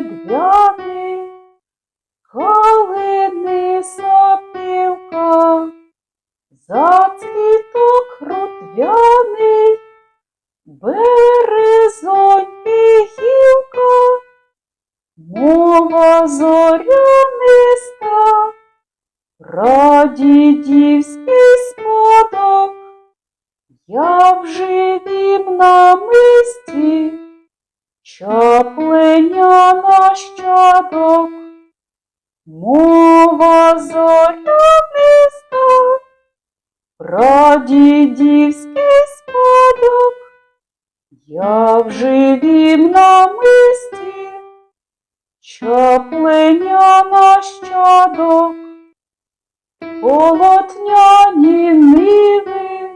медвяний, калини сопілка, зацвіток рудвяний, березоньки гілка, мова зоряниста, прадідівський спадок, я в живім намисті, чаплення нащадок, мова зоряниста, прадідівський спадок, я в живім намисті, чаплення нащадок, полотняні ниви,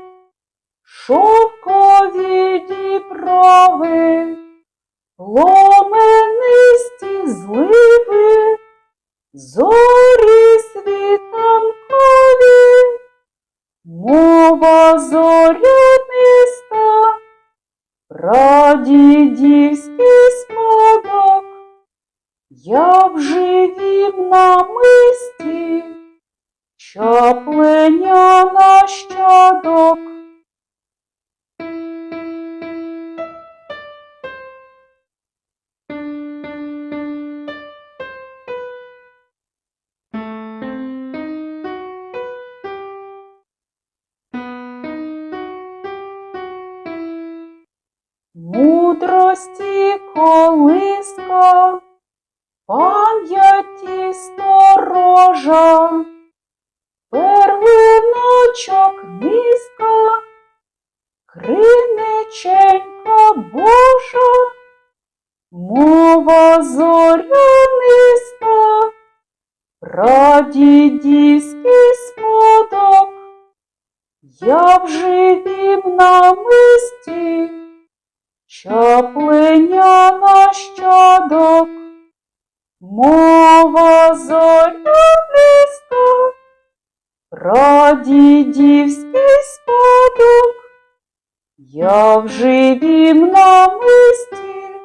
шовкові діброви, пломенисті зливи, зорі світанкові, мова зоряниста, прадідівський спадок, я в живім намисті, чаплення нащадок. Мудрості колиска, пам'яті сторожа, перлиночок низка, криниченька Божа, мова зоряниста, прадідівський спадок, я в живім намисті, чаплення нащадок, мова зоряниста, прадідівський спадок, я в живім на намисті,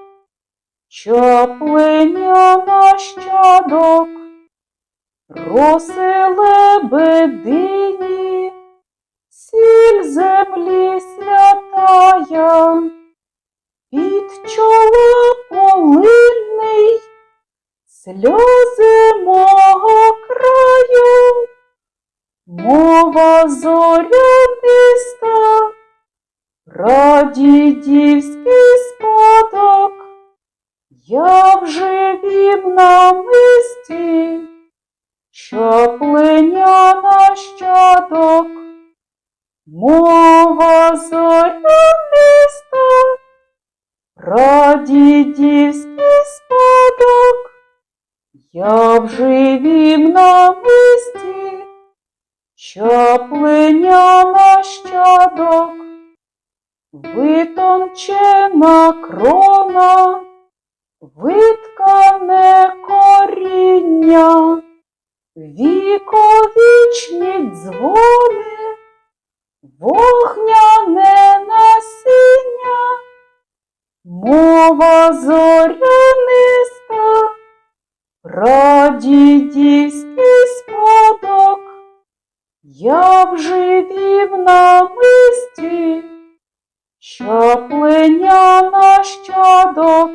чаплення нащадок, роси лебедині, сіль землі святая, під чола полинний, сльози мого краю, мова зоряниста, прадідівський спадок, я в живім намисті, чаплення нащадок, мова зоряниста, прадідівський спадок, я в живім намисті, чаплення нащадок, витончена крона, виткане коріння, віковічні дзвони, вогняне Мова зоряниста, прадідівський спадок, я вживів на мисті, що плиня нащадок.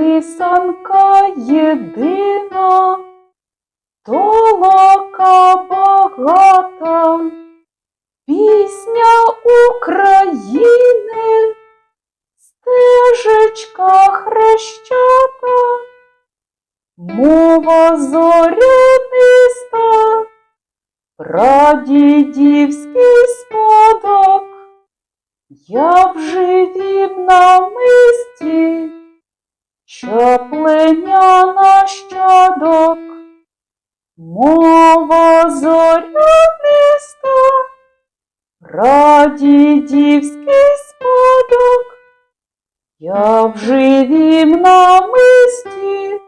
Писанка єдина, толока багата, пісня України, стежечка хрещата, мова зоряниста, прадідівський спадок, я в живім намисті. Чаплення нащадок, мова зоряниста, прадідівський спадок, Я в живім намисті,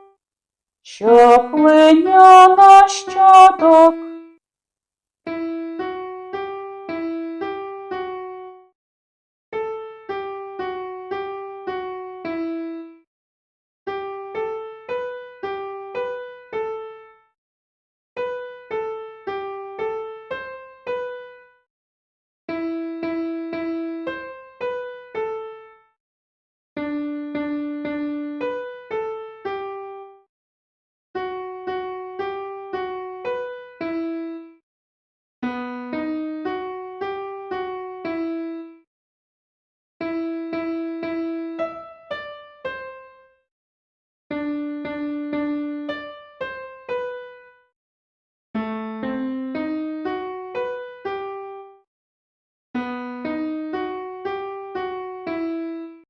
щоплення на щастя.